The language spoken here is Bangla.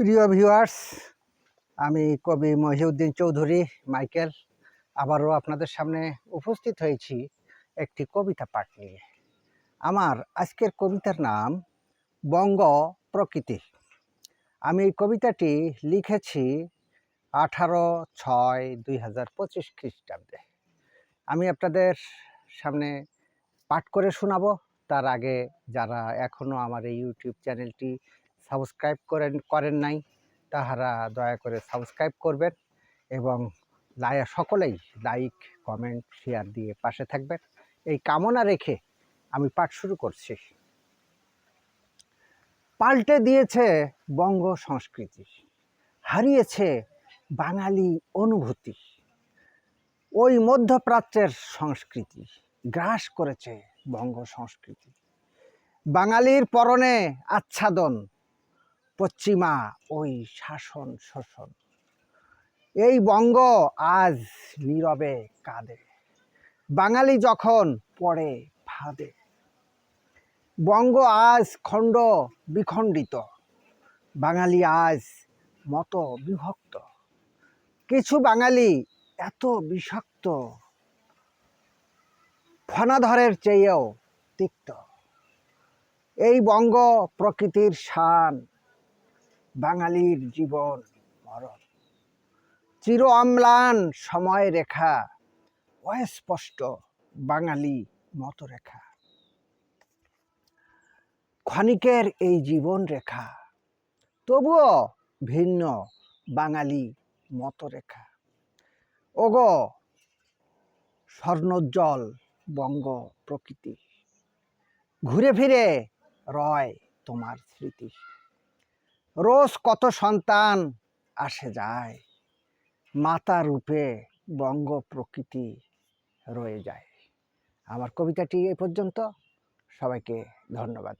প্রিয় ভিউয়ার্স আমি কবি মহিউদ্দিন চৌধুরী, মাইকেল, আবারও আপনাদের সামনে উপস্থিত হয়েছি একটি কবিতা পাঠ নিয়ে। আমার আজকের কবিতার নাম বঙ্গ প্রকৃতি। আমি এই কবিতাটি লিখেছি আঠারো ছয় দুই হাজার পঁচিশ খ্রিস্টাব্দে। আমি আপনাদের সামনে পাঠ করে শোনাবো। তার আগে যারা এখনও আমার এই ইউটিউব চ্যানেলটি সাবস্ক্রাইব করেন করেন নাই, তাহারা দয়া করে সাবস্ক্রাইব করবেন এবং সকলেই লাইক কমেন্ট শেয়ার দিয়ে পাশে থাকবেন। এই কামনা রেখে আমি পাঠ শুরু করছি। পাল্টে দিয়েছে বঙ্গ সংস্কৃতি, হারিয়েছে বাঙালি অনুভূতি, ওই মধ্যপ্রাচ্যের সংস্কৃতি গ্রাস করেছে বঙ্গ সংস্কৃতি। বাঙালির পরনে আচ্ছাদন পশ্চিমা, ওই শাসন শোষণ। এই বঙ্গ আজ নীরবে কাঁদে। বাঙালি যখন পড়ে ফাঁদে। বঙ্গ আজ খণ্ড বিখণ্ডিত। বাঙালি আজ মত বিভক্ত কিছু বাঙালি এত বিষাক্ত। ফনাধরের চেয়েও তিক্ত। এই বঙ্গ প্রকৃতির শান বাঙালির জীবন মরণ। চির অম্লান সময় রেখা, অস্পষ্ট বাঙালি মতরেখা। ক্ষণিকের এই জীবন রেখা, তবুও ভিন্ন বাঙালি মতরেখা। ওগো, স্বর্ণোজ্জ্বল বঙ্গ প্রকৃতি, ঘুরে ফিরে রয় তোমার স্মৃতি। রোজ কত সন্তান আসে যায়। মাতা রূপে বঙ্গ প্রকৃতি রয়ে যায়। আমার কবিতাটি এ পর্যন্ত। সবাইকে ধন্যবাদ।